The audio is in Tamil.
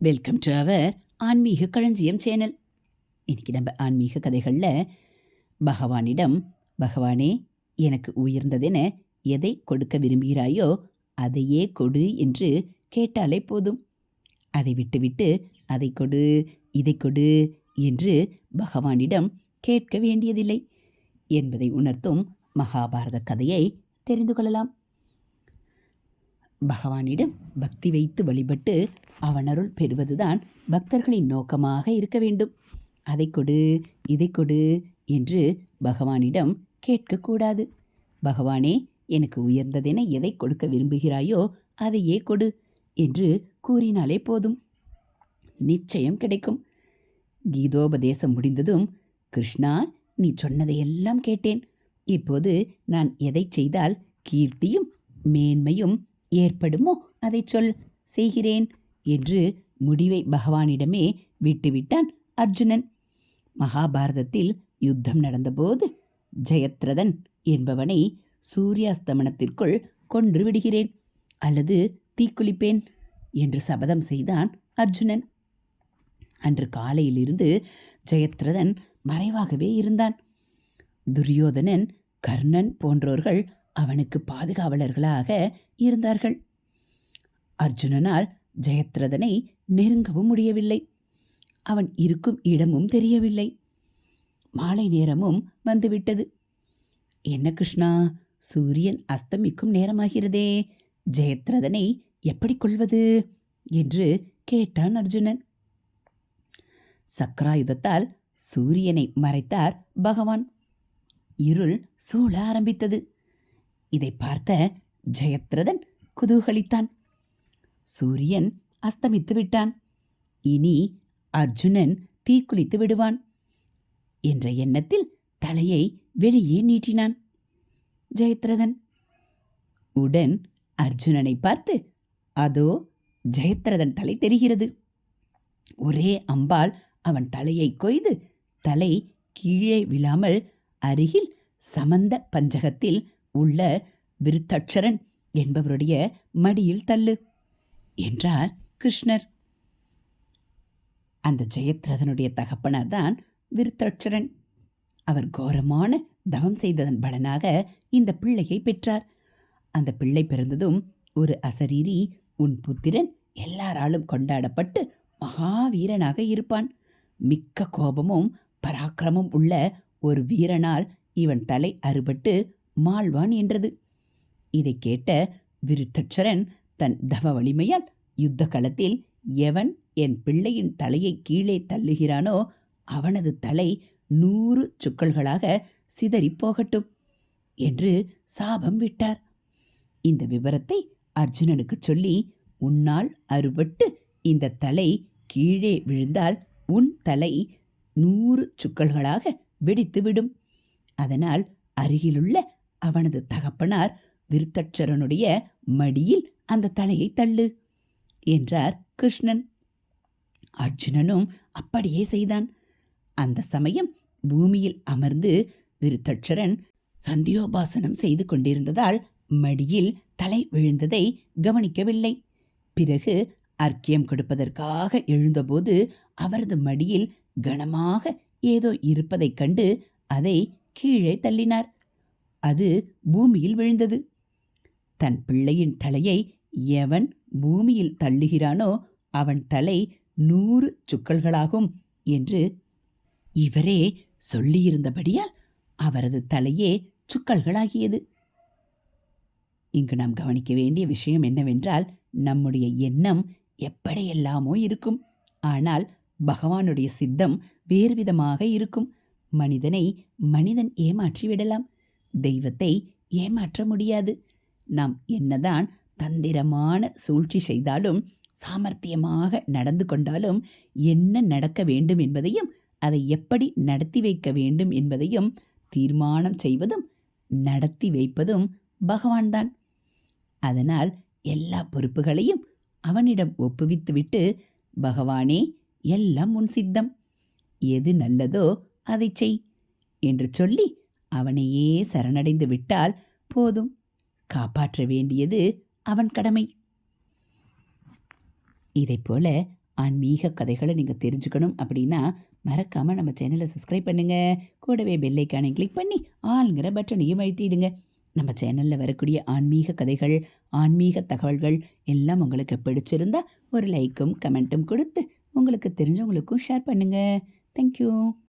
வெல்கம் டு அவர் ஆன்மீக களஞ்சியம் சேனல். இன்றைக்கி நம்ம ஆன்மீக கதைகளில் பகவானிடம் பகவானே எனக்கு உயர்ந்ததென எதை கொடுக்க விரும்புகிறாயோ அதையே கொடு என்று கேட்டாலே போதும். அதை விட்டுவிட்டு அதை கொடு இதை கொடு என்று பகவானிடம் கேட்க வேண்டியதில்லை என்பதை உணர்த்தும் மகாபாரத கதையை தெரிந்து கொள்ளலாம். பகவானிடம் பக்தி வைத்து வழிபட்டு அவனருள் பெறுவதுதான் பக்தர்களின் நோக்கமாக இருக்க வேண்டும். அதை கொடு இதை கொடு என்று பகவானிடம் கேட்கக்கூடாது பகவானே எனக்கு உயர்ந்ததென எதை கொடுக்க விரும்புகிறாயோ அதையே கொடு என்று கூறினாலே போதும். நிச்சயம் கிடைக்கும். கீதோபதேசம் முடிந்ததும் கிருஷ்ணா நீ சொன்னதையெல்லாம் கேட்டேன். இப்போது நான் எதை செய்தால் கீர்த்தியும் மேன்மையும் ஏற்படுமோ? அதை சொல். செய்கிறேன் என்று முடிவை பகவானிடமே விட்டுவிட்டான் அர்ஜுனன். மகாபாரதத்தில் யுத்தம் நடந்தபோது ஜெயத்ரதன் என்பவனை சூரியாஸ்தமனத்திற்குள் கொன்று விடுகிறேன் அல்லது தீக்குளிப்பேன் என்று சபதம் செய்தான் அர்ஜுனன். அன்று காலையிலிருந்து ஜெயத்ரதன் மறைவாகவே இருந்தான். துரியோதனன் கர்ணன் போன்றோர்கள் அவனுக்கு பாதுகாவலர்களாக இருந்தார்கள். அர்ஜுனனால் ஜெயத்ரதனை நெருங்கவும் முடியவில்லை. அவன் இருக்கும் இடமும் தெரியவில்லை. மாலை நேரமும் வந்துவிட்டது. என்ன கிருஷ்ணா சூரியன் அஸ்தமிக்கும் நேரமாகிறதே. ஜெயத்ரதனை எப்படி கொள்வது? என்று கேட்டான் அர்ஜுனன். சக்கராயுதத்தால் சூரியனை மறைத்தார் பகவான். இருள் சூழ ஆரம்பித்தது. இதை பார்த்த ஜெயத்ரதன் குதூகலித்தான். சூரியன் அஸ்தமித்து விட்டான். இனி அர்ஜுனன் தீக்குளித்து விடுவான் என்ற எண்ணத்தில் தலையை வெளியே நீட்டினான் ஜெயத்ரதன். உடன் அர்ஜுனனை பார்த்து அதோ ஜெயத்ரதன் தலை தெரிகிறது. ஒரே அம்பால் அவன் தலையை கொய்து தலை கீழே விழாமல் அருகில் சமந்த பஞ்சகத்தில் உள்ள விருத்தக்ஷரன் என்பவருடைய மடியில் தள்ளு என்றார் கிருஷ்ணர். அந்த ஜெயத்ரதனுடைய தகப்பனார் தான் விருத்தக்ஷரன் அவர் கோரமான தவம் செய்ததன் பலனாக இந்த பிள்ளையை பெற்றார். அந்த பிள்ளை பிறந்ததும் ஒரு அசரீரி உன் புத்திரன் எல்லாராலும் கொண்டாடப்பட்டு மகாவீரனாக இருப்பான். மிக்க கோபமும் பராக்கிரமும் உள்ள ஒரு வீரனால் இவன் தலை அறுபட்டு மால்வான் என்றது. இதை கேட்ட விருத்தக்ஷரன் தன் தவ வலிமையால் யுத்த களத்தில் எவன் என் பிள்ளையின் தலையை கீழே தள்ளுகிறானோ அவனது தலை நூறு சுக்கல்களாக சிதறிப் போகட்டும் என்று சாபம் விட்டார். இந்த விவரத்தை அர்ஜுனனுக்கு சொல்லி உன்னால் அறுபட்டு இந்த தலை கீழே விழுந்தால் உன் தலை நூறு சுக்கல்களாக வெடித்துவிடும். அதனால் அருகிலுள்ள அவனது தகப்பனார் விருத்தட்சரனுடைய மடியில் அந்த தலையை தள்ளு என்றார் கிருஷ்ணன். அர்ஜுனனும் அப்படியே செய்தான். அந்த சமயம் பூமியில் அமர்ந்து விருத்தட்சரன் சந்தியோபாசனம் செய்து கொண்டிருந்ததால் மடியில் தலை விழுந்ததை கவனிக்கவில்லை. பிறகு அர்க்கியம் கொடுப்பதற்காக எழுந்தபோது அவரது மடியில் கனமாக ஏதோ இருப்பதைக் கண்டு அதை கீழே தள்ளினார். அது பூமியில் விழுந்தது. தன் பிள்ளையின் தலையை எவன் பூமியில் தள்ளுகிறானோ அவன் தலை நூறு சுக்கல்களாகும் என்று இவரே சொல்லியிருந்தபடியால் அவரது தலையே சுக்கல்களாகியது இங்கு நாம் கவனிக்க வேண்டிய விஷயம் என்னவென்றால் நம்முடைய எண்ணம் எப்படியெல்லாமோ இருக்கும். ஆனால் பகவானுடைய சித்தம் வேறுவிதமாக இருக்கும். மனிதனை மனிதன் ஏமாற்றி விடலாம் தெய்வத்தை ஏமாற்ற முடியாது. நாம் என்னதான் தந்திரமான சூழ்ச்சி செய்தாலும் சாமர்த்தியமாக நடந்து கொண்டாலும் என்ன நடக்க வேண்டும் என்பதையும் அதை எப்படி நடத்தி வைக்க வேண்டும் என்பதையும் தீர்மானம் செய்வதும் நடத்தி வைப்பதும் பகவான்தான். அதனால் எல்லா பொறுப்புகளையும் அவனிடம் ஒப்புவித்துவிட்டு பகவானே எல்லாம் உன் சித்தம். எது நல்லதோ அதை செய் என்று சொல்லி அவனையே சரணடைந்து விட்டால் போதும். காப்பாற்ற வேண்டியது அவன் கடமை. இதைப்போல ஆன்மீக கதைகளை நீங்கள் தெரிஞ்சுக்கணும் அப்படின்னா மறக்காமல் நம்ம சேனலை சப்ஸ்கிரைப் பண்ணுங்கள் கூடவே பெல்லைக்கானை கிளிக் பண்ணி ஆளுங்கிற பட்டனையும் அழுத்திடுங்க. நம்ம சேனலில் வரக்கூடிய ஆன்மீக கதைகள் ஆன்மீக தகவல்கள் எல்லாம் உங்களுக்கு பிடிச்சிருந்தா ஒரு லைக்கும் கமெண்ட்டும் கொடுத்து உங்களுக்கு தெரிஞ்சவங்களுக்கும் ஷேர் பண்ணுங்கள் தேங்க்யூ